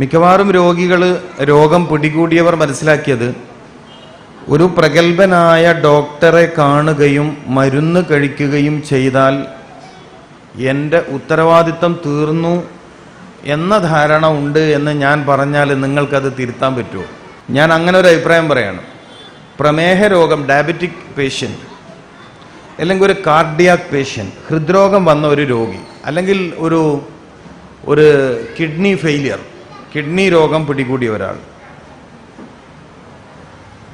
മിക്കവാറും രോഗികൾ രോഗം പിടികൂടിയവർ മനസ്സിലാക്കിയത് ഒരു പ്രഗത്ഭനായ ഡോക്ടറെ കാണുകയും മരുന്ന് കഴിക്കുകയും ചെയ്താൽ എന്റെ ഉത്തരവാദിത്തം തീർന്നു എന്ന ധാരണ ഉണ്ട് എന്ന് ഞാൻ പറഞ്ഞാൽ നിങ്ങൾക്കത് തിരുത്താൻ പറ്റുമോ? ഞാൻ അങ്ങനെ ഒരു അഭിപ്രായം പറയാണ്. പ്രമേഹ രോഗം ഡയബറ്റിക് പേഷ്യന്റ് അല്ലെങ്കിൽ ഒരു കാർഡിയാക് പേഷ്യന്റ് ഹൃദ്രോഗം വന്ന ഒരു രോഗി അല്ലെങ്കിൽ ഒരു ഒരു കിഡ്നി ഫെയിലിയർ കിഡ്നി രോഗം പിടികൂടിയ ഒരാൾ.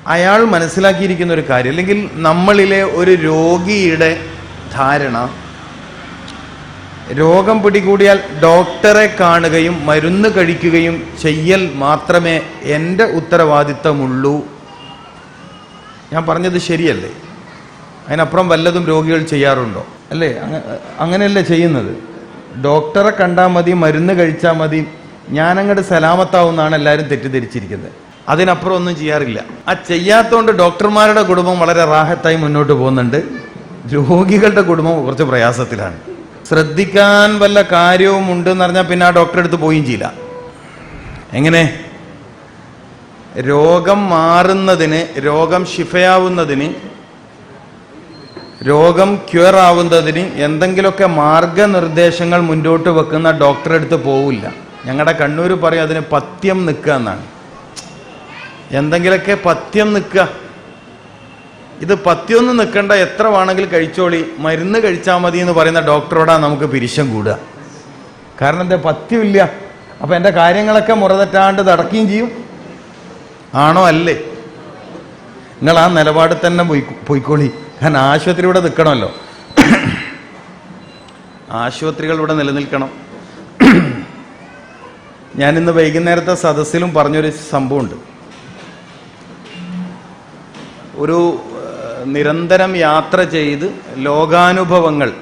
അയാൾ മനസ്സിലാക്കിയിരിക്കുന്ന ഒരു കാര്യം അല്ലെങ്കിൽ നമ്മളിലെ ഒരു രോഗിയുടെ ധാരണ രോഗം പിടികൂടിയാൽ ഡോക്ടറെ കാണുകയും മരുന്ന് കഴിക്കുകയും ചെയ്യൽ മാത്രമേ എന്റെ ഉത്തരവാദിത്തമുള്ളൂ. ഞാൻ പറഞ്ഞത് ശരിയല്ലേ? അതിനപ്പുറം വല്ലതും രോഗികൾ ചെയ്യാറുണ്ടോ? അല്ലേ? അങ്ങ- അങ്ങനെയല്ലേ ചെയ്യുന്നത്. ഡോക്ടറെ കണ്ടാൽ മതി മരുന്ന് കഴിച്ചാൽ മതി ഞാനങ്ങോട്ട് സലാമത്താവുന്നാണ് എല്ലാവരും തെറ്റിദ്ധരിച്ചിരിക്കുന്നത്. അതിനപ്പുറം ഒന്നും ചെയ്യാറില്ല. ആ ചെയ്യാത്തതുകൊണ്ട് ഡോക്ടർമാരുടെ കുടുംബം വളരെ റാഹത്തായി മുന്നോട്ട് പോകുന്നുണ്ട്. രോഗികളുടെ കുടുംബം കുറച്ച് പ്രയാസത്തിലാണ്. ശ്രദ്ധിക്കാൻ വല്ല കാര്യവും ഉണ്ടെന്ന് പറഞ്ഞാൽ പിന്നെ ആ ഡോക്ടറെ അടുത്ത് പോവുകയും ചെയ്യില്ല. എങ്ങനെ? രോഗം മാറുന്നതിന് രോഗം ശിഫയാവുന്നതിന് രോഗം ക്യൂർ ആവുന്നതിന് എന്തെങ്കിലുമൊക്കെ മാർഗനിർദ്ദേശങ്ങൾ മുന്നോട്ട് വെക്കുന്ന ഡോക്ടറെ അടുത്ത് പോവില്ല. ഞങ്ങളുടെ കണ്ണൂർ പറയും അതിന് പത്യം നിൽക്കുക എന്നാണ്. എന്തെങ്കിലുമൊക്കെ പത്യം നിൽക്കുക. ഇത് പത്യമൊന്നും നിൽക്കണ്ട എത്ര വേണമെങ്കിൽ കഴിച്ചോളി. മരുന്ന് കഴിച്ചാൽ മതി എന്ന് പറയുന്ന ഡോക്ടറോടാ നമുക്ക് പിരിശം കൂടുക. കാരണം എന്താ പത്യമില്ല അപ്പം എന്റെ കാര്യങ്ങളൊക്കെ മുറതെറ്റാണ്ട് നടക്കുകയും ചെയ്യും. ആണോ അല്ലേ? നിങ്ങൾ ആ നിലപാട് തന്നെ പോയി പോയിക്കോളി. കാരണം ആശുപത്രി ഇവിടെ നിൽക്കണമല്ലോ. ആശുപത്രികൾ ഇവിടെ നിലനിൽക്കണം. ഞാനിന്ന് വൈകുന്നേരത്തെ സദസ്സിലും പറഞ്ഞൊരു സംഭവമുണ്ട്. ഒരു നിരന്തരം യാത്ര ചെയ്ത് ലോകാനുഭവങ്ങൾ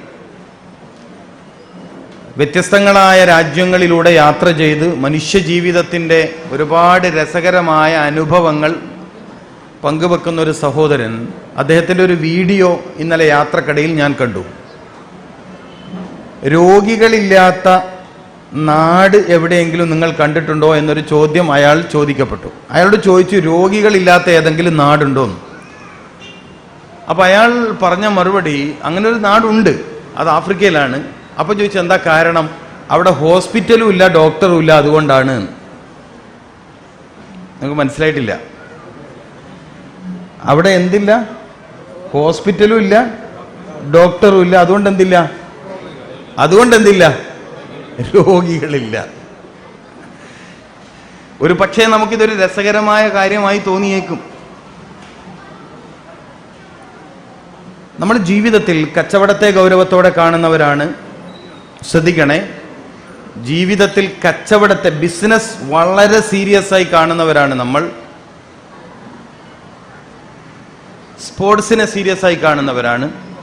വ്യത്യസ്തങ്ങളായ രാജ്യങ്ങളിലൂടെ യാത്ര ചെയ്ത് മനുഷ്യജീവിതത്തിന്റെ ഒരുപാട് രസകരമായ അനുഭവങ്ങൾ പങ്കുവെക്കുന്ന ഒരു സഹോദരൻ അദ്ദേഹത്തിന്റെ ഒരു വീഡിയോ ഇന്നലെ യാത്രക്കടയിൽ ഞാൻ കണ്ടു. രോഗികളില്ലാത്ത നാട് എവിടെയെങ്കിലും നിങ്ങൾ കണ്ടിട്ടുണ്ടോ എന്നൊരു ചോദ്യം അയാൾ ചോദിക്കപ്പെട്ടു. അയാളോട് ചോദിച്ചു രോഗികളില്ലാത്ത ഏതെങ്കിലും നാടുണ്ടോ? എന്ന്. അപ്പൊ അയാൾ പറഞ്ഞ മറുപടി അങ്ങനെ ഒരു നാടുണ്ട്. അത് ആഫ്രിക്കയിലാണ്. അപ്പൊ ചോദിച്ചു എന്താ കാരണം? അവിടെ ഹോസ്പിറ്റലും ഇല്ല ഡോക്ടറും ഇല്ല അതുകൊണ്ടാണ്. നിങ്ങൾക്ക് മനസ്സിലായിട്ടില്ല? അവിടെ എന്തില്ല? ഹോസ്പിറ്റലും ഇല്ല ഡോക്ടറും ഇല്ല അതുകൊണ്ട് എന്തില്ല? അതുകൊണ്ട് എന്തില്ല? രോഗികളില്ല. ഒരു പക്ഷേ നമുക്കിതൊരു രസകരമായ കാര്യമായി തോന്നിയേക്കും. നമ്മൾ ജീവിതത്തിൽ കച്ചവടത്തെ ഗൗരവത്തോടെ കാണുന്നവരാണ്. ശ്രദ്ധിക്കണേ. ജീവിതത്തിൽ കച്ചവടത്തെ ബിസിനസ് വളരെ സീരിയസ് ആയി കാണുന്നവരാണ് നമ്മൾ. സ്പോർട്സിനെ സീരിയസ് ആയി കാണുന്നവരാണ്.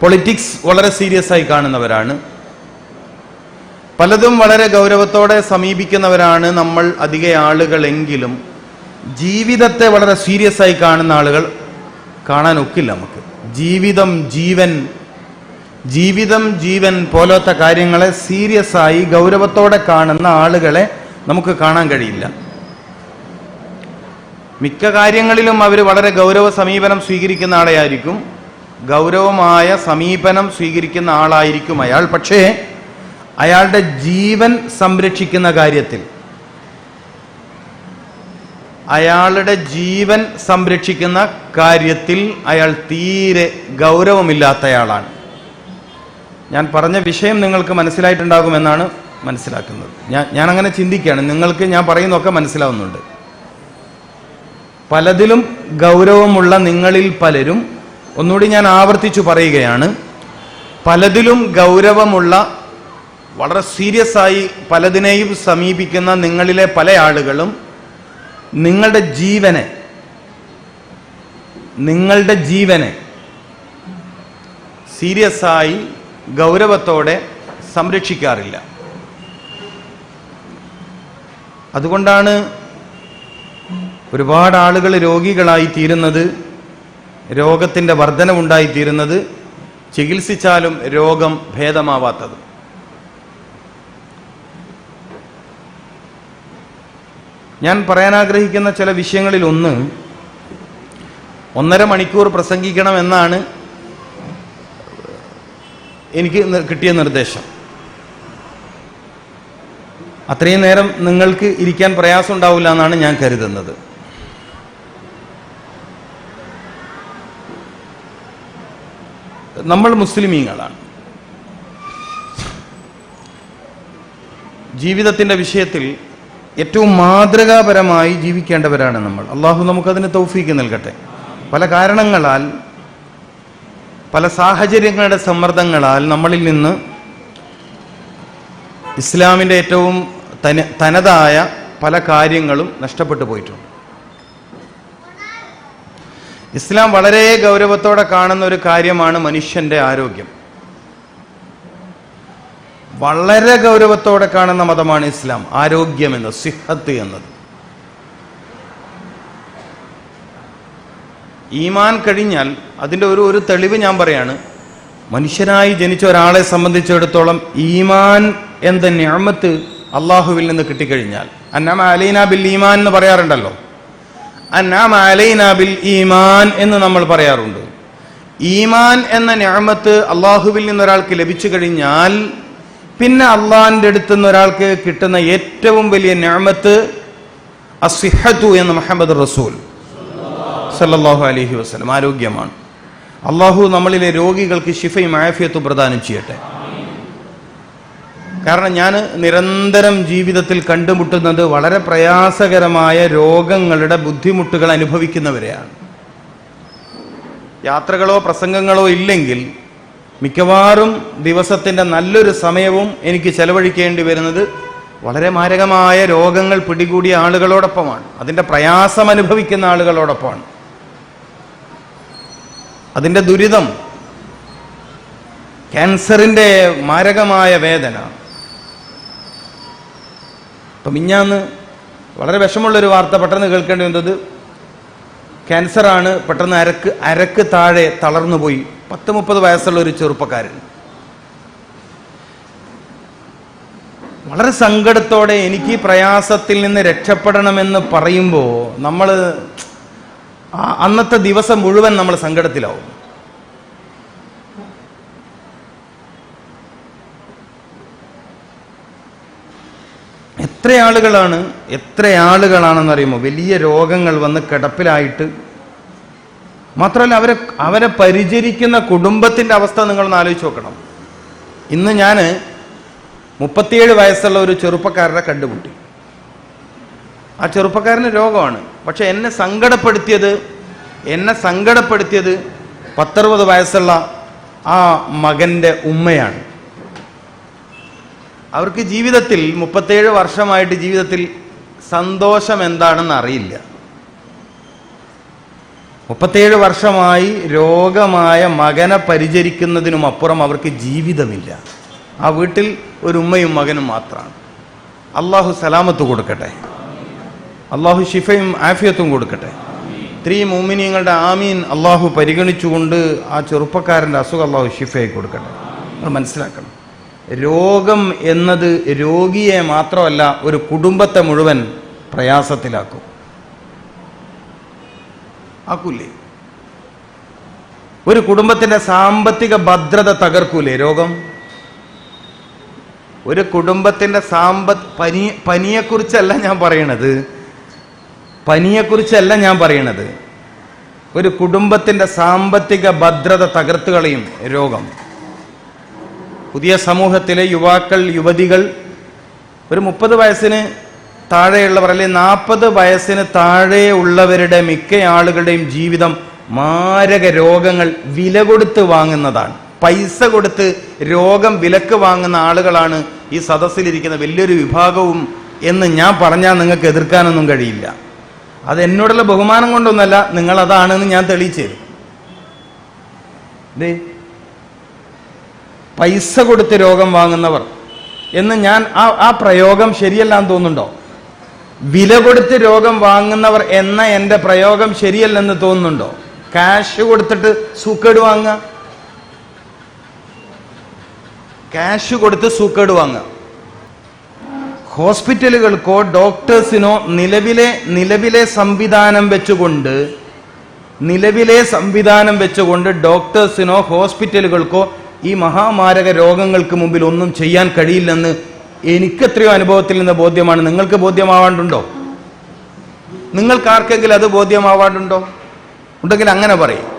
പൊളിറ്റിക്സ് വളരെ സീരിയസ് ആയി കാണുന്നവരാണ്. പലതും വളരെ ഗൗരവത്തോടെ സമീപിക്കുന്നവരാണ് നമ്മൾ അധിക ആളുകളെങ്കിലും. ജീവിതത്തെ വളരെ സീരിയസ് ആയി കാണുന്ന ആളുകൾ കാണാൻ ഒക്കില്ല നമുക്ക്. ജീവിതം ജീവൻ ജീവിതം ജീവൻ പോലത്തെ കാര്യങ്ങളെ സീരിയസ് ആയി ഗൗരവത്തോടെ കാണുന്ന ആളുകളെ നമുക്ക് കാണാൻ കഴിയില്ല. മിക്ക കാര്യങ്ങളിലും അവർ വളരെ ഗൗരവ സമീപനം സ്വീകരിക്കുന്ന ആളെയായിരിക്കും. ഗൗരവമായ സമീപനം സ്വീകരിക്കുന്ന ആളായിരിക്കും അയാൾ. പക്ഷേ അയാളുടെ ജീവൻ സംരക്ഷിക്കുന്ന കാര്യത്തിൽ. അയാളുടെ ജീവൻ സംരക്ഷിക്കുന്ന കാര്യത്തിൽ അയാൾ തീരെ ഗൗരവമില്ലാത്തയാളാണ്. ഞാൻ പറഞ്ഞ വിഷയം നിങ്ങൾക്ക് മനസ്സിലായിട്ടുണ്ടാകുമെന്നാണ് മനസ്സിലാക്കുന്നത്. ഞാൻ ഞാൻ അങ്ങനെ ചിന്തിക്കുകയാണ്. നിങ്ങൾക്ക് ഞാൻ പറയുന്നതൊക്കെ മനസ്സിലാവുന്നുണ്ട്. പലതിലും ഗൗരവമുള്ള നിങ്ങളിൽ പലരും ഒന്നുകൂടി ഞാൻ ആവർത്തിച്ചു പറയുകയാണ് പലതിലും ഗൗരവമുള്ള വളരെ സീരിയസ് ആയി പലതിനെയും സമീപിക്കുന്ന നിങ്ങളിലെ പല ആളുകളും നിങ്ങളുടെ ജീവനെ നിങ്ങളുടെ ജീവനെ സീരിയസ് ആയി ഗൗരവത്തോടെ സംരക്ഷിക്കാറില്ല. അതുകൊണ്ടാണ് ഒരുപാട് ആളുകൾ രോഗികളായി തീരുന്നത് രോഗത്തിന്റെ വർധനമുണ്ടായിത്തീരുന്നത് ചികിത്സിച്ചാലും രോഗം ഭേദമാവാത്തത്. ഞാൻ പറയാൻ ആഗ്രഹിക്കുന്ന ചില വിഷയങ്ങളിൽ ഒന്ന് ഒന്നര മണിക്കൂർ പ്രസംഗിക്കണം എന്നാണ് എനിക്ക് കിട്ടിയ നിർദ്ദേശം. അത്രയും നേരം നിങ്ങൾക്ക് ഇരിക്കാൻ പ്രയാസം ഉണ്ടാവില്ല എന്നാണ് ഞാൻ കരുതുന്നത്. നമ്മൾ മുസ്ലിമീങ്ങളാണ്. ജീവിതത്തിന്റെ വിഷയത്തിൽ ഏറ്റവും മാതൃകാപരമായി ജീവിക്കേണ്ടവരാണ് നമ്മൾ. അള്ളാഹു നമുക്കതിന് തൗഫീക്ക് നൽകട്ടെ. പല കാരണങ്ങളാൽ പല സാഹചര്യങ്ങളുടെ സമ്മർദ്ദങ്ങളാൽ നമ്മളിൽ നിന്ന് ഇസ്ലാമിന്റെ ഏറ്റവും തന തനതായ പല കാര്യങ്ങളും നഷ്ടപ്പെട്ടു പോയിട്ടുണ്ട്. ഇസ്ലാം വളരെ ഗൗരവത്തോടെ കാണുന്ന ഒരു കാര്യമാണ് മനുഷ്യന്റെ ആരോഗ്യം. വളരെ ഗൗരവത്തോടെ കാണുന്ന മതമാണ് ഇസ്ലാം. ആരോഗ്യം എന്നത് സിഹത്ത് എന്നത്. ഈമാൻ കഴിഞ്ഞാൽ അതിന്റെ ഒരു ഒരു തെളിവ് ഞാൻ പറയാണ്. മനുഷ്യനായി ജനിച്ച ഒരാളെ സംബന്ധിച്ചിടത്തോളം ഈമാൻ എന്ന ഞാമത്ത് അള്ളാഹുവിൽ നിന്ന് കിട്ടിക്കഴിഞ്ഞാൽ. അന്നാമ അലൈന ബിൽ ഈമാൻ എന്ന് പറയാറുണ്ടല്ലോ. അന്നാമ അലൈന ബിൽ ഈമാൻ എന്ന് നമ്മൾ പറയാറുണ്ട്. ഈമാൻ എന്ന ഞാമത്ത് അള്ളാഹുവിൽ നിന്ന് ഒരാൾക്ക് ലഭിച്ചു കഴിഞ്ഞാൽ പിന്നെ അള്ളാഹിന്റെ അടുത്ത് നിന്ന് ഒരാൾക്ക് കിട്ടുന്ന ഏറ്റവും വലിയ ഞാമത്ത് അസിഹത്തു എന്ന് മുഹമ്മദ് റസൂൽ സല്ലാഹു അലഹി വസ്ലം ആരോഗ്യമാണ്. അള്ളാഹു നമ്മളിലെ രോഗികൾക്ക് ശിഫയും ആഫിയത്തും പ്രദാനം ചെയ്യട്ടെ. കാരണം ഞാൻ നിരന്തരം ജീവിതത്തിൽ കണ്ടുമുട്ടുന്നത് വളരെ പ്രയാസകരമായ രോഗങ്ങളുടെ ബുദ്ധിമുട്ടുകൾ അനുഭവിക്കുന്നവരെയാണ്. യാത്രകളോ പ്രസംഗങ്ങളോ ഇല്ലെങ്കിൽ മിക്കവാറും ദിവസത്തിന്റെ നല്ലൊരു സമയവും എനിക്ക് ചെലവഴിക്കേണ്ടി വരുന്നത് വളരെ മാരകമായ രോഗങ്ങൾ പിടികൂടിയ ആളുകളോടൊപ്പമാണ്. അതിന്റെ പ്രയാസം അനുഭവിക്കുന്ന ആളുകളോടൊപ്പമാണ്. അതിന്റെ ദുരിതം ക്യാൻസറിന്റെ മാരകമായ വേദന. ഇപ്പം മിഞ്ഞാന്ന് വളരെ വിഷമുള്ളൊരു വാർത്ത പെട്ടെന്ന് കേൾക്കേണ്ടി വന്നത് ക്യാൻസറാണ് പെട്ടെന്ന് അരക്ക് അരക്ക് താഴെ തളർന്നു പോയി പത്ത് മുപ്പത് വയസ്സുള്ള ഒരു ചെറുപ്പക്കാരൻ. വളരെ സങ്കടത്തോടെ എനിക്ക് പ്രയാസത്തിൽ നിന്ന് രക്ഷപ്പെടണമെന്ന് പറയുമ്പോൾ നമ്മൾ അന്നത്തെ ദിവസം മുഴുവൻ നമ്മൾ സങ്കടത്തിലാവും. എത്ര ആളുകളാണ് എത്ര ആളുകളാണെന്നറിയുമോ വലിയ രോഗങ്ങൾ വന്ന് കിടപ്പിലായിട്ട് മാത്രമല്ല അവരെ അവരെ പരിചരിക്കുന്ന കുടുംബത്തിന്റെ അവസ്ഥ നിങ്ങളൊന്ന് ആലോചിച്ച് നോക്കണം. ഇന്ന് ഞാൻ മുപ്പത്തിയേഴ് വയസ്സുള്ള ഒരു ചെറുപ്പക്കാരനെ കണ്ടുമുട്ടി. ആ ചെറുപ്പക്കാരന് രോഗമാണ്. പക്ഷെ എന്നെ സങ്കടപ്പെടുത്തിയത് എന്നെ സങ്കടപ്പെടുത്തിയത് പത്തറുപത് വയസ്സുള്ള ആ മകന്റെ ഉമ്മയാണ്. അവർക്ക് ജീവിതത്തിൽ മുപ്പത്തേഴ് വർഷമായിട്ട് ജീവിതത്തിൽ സന്തോഷം എന്താണെന്ന് അറിയില്ല. മുപ്പത്തേഴ് വർഷമായി രോഗമായ മകനെ പരിചരിക്കുന്നതിനും അപ്പുറം അവർക്ക് ജീവിതമില്ല. ആ വീട്ടിൽ ഒരു ഉമ്മയും മകനും മാത്രമാണ്. അള്ളാഹു സലാമത്ത് കൊടുക്കട്ടെ. അള്ളാഹു ഷിഫയും ആഫിയത്തും കൊടുക്കട്ടെ. സ്ത്രീ മോമിനിയങ്ങളുടെ ആമീൻ അള്ളാഹു പരിഗണിച്ചുകൊണ്ട് ആ ചെറുപ്പക്കാരന്റെ അസുഖം അള്ളാഹു ഷിഫയെ കൊടുക്കട്ടെ. നമ്മൾ മനസ്സിലാക്കണം. രോഗം എന്നത് രോഗിയെ മാത്രമല്ല ഒരു കുടുംബത്തെ മുഴുവൻ പ്രയാസത്തിലാക്കും. ആക്കൂലേ? ഒരു കുടുംബത്തിന്റെ സാമ്പത്തിക ഭദ്രത തകർക്കൂലേ രോഗം? ഒരു കുടുംബത്തിന്റെ സാമ്പത് പനി പനിയെക്കുറിച്ചല്ല ഞാൻ പറയണത്. പനിയെക്കുറിച്ചല്ല ഞാൻ പറയണത്. ഒരു കുടുംബത്തിന്റെ സാമ്പത്തിക ഭദ്രത തകർത്ത് കളയും രോഗം. പുതിയ സമൂഹത്തിലെ യുവാക്കൾ യുവതികൾ ഒരു മുപ്പത് വയസ്സിന് താഴെയുള്ളവർ അല്ലെങ്കിൽ നാൽപ്പത് വയസ്സിന് താഴെ ഉള്ളവരുടെ മിക്ക ആളുകളുടെയും ജീവിതം മാരക രോഗങ്ങൾ വില കൊടുത്ത് വാങ്ങുന്നതാണ്. പൈസ കൊടുത്ത് രോഗം വിലക്ക് വാങ്ങുന്ന ആളുകളാണ് ഈ സദസ്സിലിരിക്കുന്ന വലിയൊരു വിഭാഗവും എന്ന് ഞാൻ പറഞ്ഞാൽ നിങ്ങൾക്ക് എതിർക്കാനൊന്നും കഴിയില്ല. അത് എന്നോടുള്ള ബഹുമാനം കൊണ്ടൊന്നല്ല നിങ്ങൾ അതാണെന്ന് ഞാൻ തെളിയിച്ചു തരും. പൈസ കൊടുത്ത് രോഗം വാങ്ങുന്നവർ എന്ന് ഞാൻ ആ ആ പ്രയോഗം ശരിയല്ല എന്ന് തോന്നുന്നുണ്ടോ? വില കൊടുത്ത് രോഗം വാങ്ങുന്നവർ എന്ന എന്റെ പ്രയോഗം ശരിയല്ലെന്ന് തോന്നുന്നുണ്ടോ? കാശ് കൊടുത്തിട്ട് സൂക്കേട് വാങ്ങുക. ക്യാഷ് കൊടുത്ത് സൂക്കേട് വാങ്ങുക. ഹോസ്പിറ്റലുകൾക്കോ ഡോക്ടേഴ്സിനോ നിലവിലെ നിലവിലെ സംവിധാനം വെച്ചുകൊണ്ട് നിലവിലെ സംവിധാനം വെച്ചുകൊണ്ട് ഡോക്ടേഴ്സിനോ ഹോസ്പിറ്റലുകൾക്കോ ഈ മഹാമാരക രോഗങ്ങൾക്ക് മുമ്പിൽ ഒന്നും ചെയ്യാൻ കഴിയില്ലെന്ന് എനിക്കെത്രയോ അനുഭവത്തിൽ നിന്ന് ബോധ്യമാണ്. നിങ്ങൾക്ക് ബോധ്യമാവാണ്ടുണ്ടോ? നിങ്ങൾക്ക് ആർക്കെങ്കിലും അത് ബോധ്യമാവാണ്ടുണ്ടോ? ഉണ്ടെങ്കിൽ അങ്ങനെ പറയും.